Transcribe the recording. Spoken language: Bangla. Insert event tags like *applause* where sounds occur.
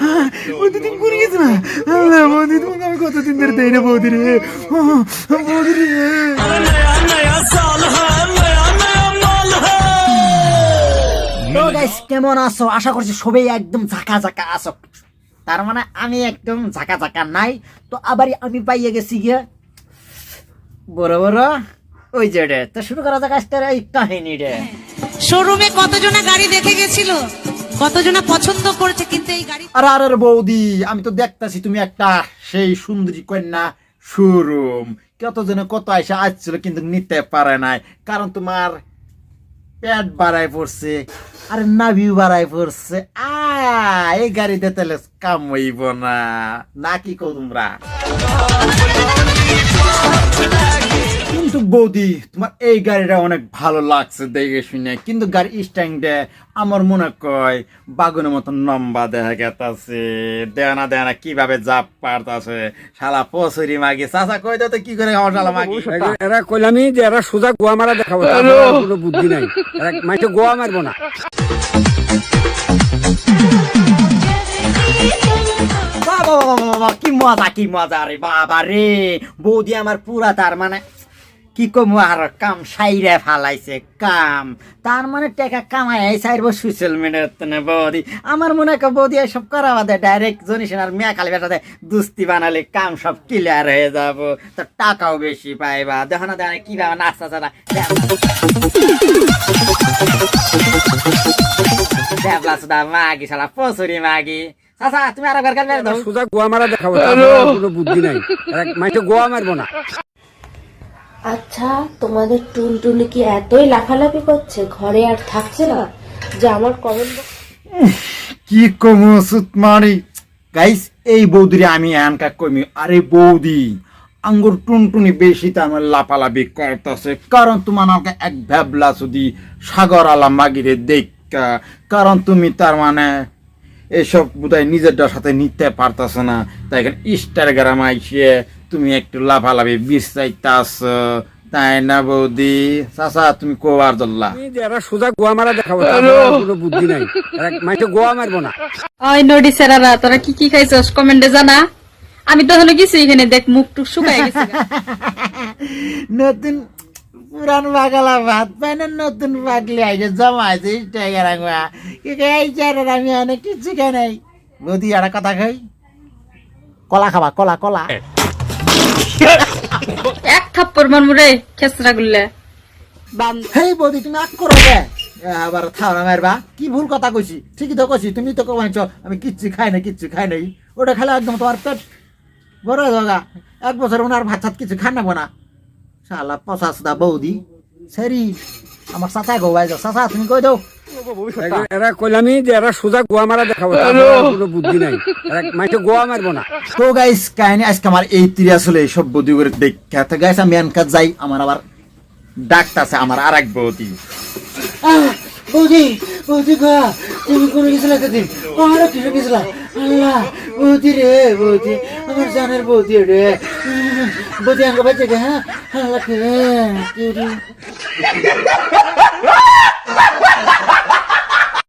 হ্যাঁ, বৌদি তুমি করে গেছো না। আল্লাহ বৌদি তোমাকে আমি কতদিন ধরে দেই না বৌদি রে? বৌদি রে। কেমন আছো? আশা করছি সবাই একদম ঝাঁকা ঝাঁকা আছো। তার মানে আমি একদম ঝাঁকা ঝাঁকা নাই। তো আবার আমি পাইয়ে গেছি গিয়ে। বড় বড়। ওই যে রে তো শুরু করা যাক আজকের এই কাহিনী রে শোরুমে কতজনা গাড়ি দেখে গেছিল? কতজনা পছন্দ করেছে কিন্তু এই গাড়ি? আরে আরে বৌদি, আমি তো দেখতাছি তুমি একটা সেই সুন্দরী কন্যা শোরুম কত জনে কত আইসা আসছিল কিন্তু নিতে পারে নাই। কারণ তোমার পেট বাড়াই পড়ছে, আর নাভিও বাড়াই পড়ছে। আ এই গাড়িতে তাহলে কাম হইব না। নাকি কো তোমরা? কিন্তু বৌদি তোমার এই গাড়িটা অনেক ভালো লাগছে দেখে শুনে। কিন্তু গাড়ি স্ট্যান্ডে আমার মনে কয় বাগুনের মতন লম্বা দেখা গেতাছে। দেনা দেনা কীভাবে জাপ পারতাছে। শালা পসরি মাগি। চাচা কই তো কি করে আমার শালা মাগি? এরা- এরা কইলামি যে এরা সোজা গোয়া মারা দেখাবো কোনো বুদ্ধি নাই। এরা মাইকে গোয়া মারবো না। বাবা কি মজা কি মজা। রে বাবা রে বৌদি আমার পুরা তার মানে কি কম আর কাম সাইরে ফালাইছে, কাম। তার মানে টাকা কামাই এই সাইর সোশ্যাল মিডিয়াতে বৌদি। আমার মনে হয় বৌদি সব করা বাদে ডাইরেক্ট জনিস আর মেয়া খালি বেটাতে দুস্তি বানালে কাম সব ক্লিয়ার হয়ে যাব। তো টাকাও বেশি পাইবা। দেখো না, দেখো কি কীভাবে নাস্তা ছাড়া দেবলা সুদা মাগি, শালা পশুরি মাগি। চাচা, তুমি আরও ঘর দাও। গোয়া মারা দেখাবো কোনো বুদ্ধি নাই। মাইকে গোয়া মারবো না। আচ্ছা তোমাদের টুনটুনি কি এতই লাফালাফি করছে? ঘরে আর থাকছে না? যে আমার কমেন্ট কি কমু সুতমারি গাইস এই বৌদিরে আমি এনকা কমি আরে বৌদি, আঙ্গুর টুনটুনি বেশি তার মানে লাফালাফি করতেছে। কারণ তোমার আমাকে এক ভ্যাবলা শুধু সাগর আলা মাগিরে দেখা কারণ তুমি তার মানে এসব বোধহয় নিজেরটার সাথে নিতে পারতাছ না। তাই এখানে ইস্টার গ্রাম আইসে তুমি একটু লাফালাফি বিস্তাইতাছ তাই না বৌদি? চাচা তুমি কোবার দল্লা আমি এরা সোজা গোয়া মারা দেখাবো কোনো বুদ্ধি নাই। মাইকে গোয়া মারবো না। ওই নডি সেরারা তোরা কি কি খাইছস? কমেন্টে জানা। আমি তো হলো কিছু এখানে দেখ মুখ টুক শুকাই গেছে। নতুন পুরান বাগালা ভাত পাই না? নতুন পাগলি আইছে জমাইছে টাইগার আগুয়া কি খাই চারের আমি অনেক কিছু খাই নাই। বৌদি আর কথা খাই কলা খাবা কলা কলা। *laughs* এক থাপ্পড় মারমু রে, খেসরা গুললে। হেই বৌদি, তুমি আগ করো গে আবার থাওয়া মারবা। কি ভুল কথা কইছি? ঠিকই তো কইছি, তুমি তো কমাইছ আমি কিচ্ছু খাই না কিচ্ছু খাই নাই। ওটা খেলে একদম তোমার পেট বড় জায়গা এক বছর ওনার ভাত ছাত কিছু খান না। শালা পচাস দা বৌদি। সেরি, আমার চাচা গো ভাই চাচা, তুমি কই দাও? এরা- কইলামি যে এরা সোজা গোয়া মারা দেখাবো কোনো বুদ্ধি নাই। মাইকে গোয়া মারবো না। তো গাইস কাহিনী আজকে আমার এই তীরে আসলে এইসব বৌদি করে দেখা তো গাইস আমি এনকাজ যাই আমার আবার ডাকতাছে আমার আর এক বৌদি বৌদি বৌদি গা তুমি কোনে গেছিলা সেদিন আমার কিসে গেছিলা আল্লাহ বৌদি রে বৌদি আমার জানের বৌদি রে। বৌদি আঙ্গ বাচ্চা গে হ্যাঁ? আল্লাহ কে কে রে?